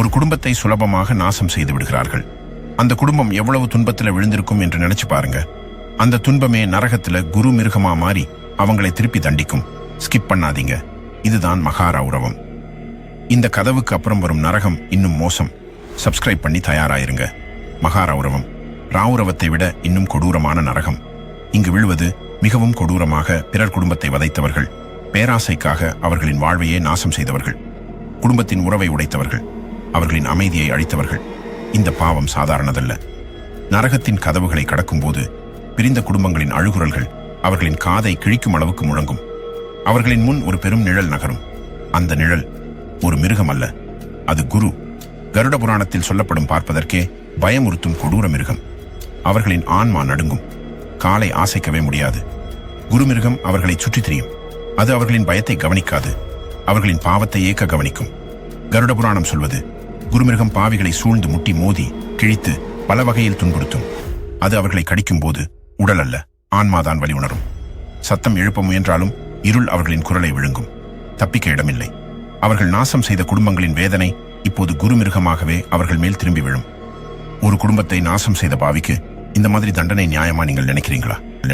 ஒரு குடும்பத்தை சுலபமாக நாசம் செய்து விடுகிறார்கள். அந்த குடும்பம் எவ்வளவு துன்பத்துல விழுந்திருக்கும் என்று நினைச்சு பாருங்க. அந்த துன்பமே நரகத்துல குரு மிருகமா மாறி அவங்களை திருப்பி தண்டிக்கும். ஸ்கிப் பண்ணாதீங்க. இதுதான் மகாரௌரவம் இந்த கதவுக்கு அப்புறம் வரும் நரகம் இன்னும் மோசம். சப்ஸ்கிரைப் பண்ணி தயாராயிருங்க. மகாரௌரவம் ராவுரவத்தை விட இன்னும் கொடூரமான நரகம். இங்கு விழுவது மிகவும் கொடூரமாக பிறர் குடும்பத்தை வதைத்தவர்கள். பேராசைக்காக அவர்களின் வாழ்வையே நாசம் செய்தவர்கள். குடும்பத்தின் உறவை உடைத்தவர்கள். அவர்களின் அமைதியை அழித்தவர்கள். இந்த பாவம் சாதாரணதல்ல. நரகத்தின் கதவுகளை கடக்கும்போது பிரிந்த குடும்பங்களின் அழுகுரல்கள் அவர்களின் காதை கிழிக்கும் அளவுக்கு முழங்கும். அவர்களின் முன் ஒரு பெரும் நிழல் நகரும். அந்த நிழல் ஒரு மிருகம் அல்ல அது குரு. கருட புராணத்தில் சொல்லப்படும் பார்ப்பதற்கே பயமுறுத்தும் கொடூர மிருகம். அவர்களின் ஆன்மா நடுங்கும். காலை ஆசைக்கவே முடியாது. குருமிருகம் அவர்களை சுற்றித் திரியும். அது அவர்களின் பயத்தை கவனிக்காது. அவர்களின் பாவத்தை ஏக்க கவனிக்கும். கருட புராணம் சொல்வது குருமிருகம் பாவிகளை சூழ்ந்து முட்டி மோதி கிழித்து பல வகையில் துன்புறுத்தும். அது அவர்களை கடிக்கும் போது உடல் அல்ல ஆன்மாதான் வழி உணரும். சத்தம் எழுப்ப முயன்றாலும் இருள் அவர்களின் குரலை விழுங்கும். தப்பிக்க இடமில்லை. அவர்கள் நாசம் செய்த குடும்பங்களின் வேதனை இப்போது குருமிருகமாகவே அவர்கள் மேல் திரும்பி விழும். ஒரு குடும்பத்தை நாசம் செய்த பாவிக்கு இந்த மாதிரி தண்டனை நியாயமா நீங்கள் நினைக்கிறீங்களா?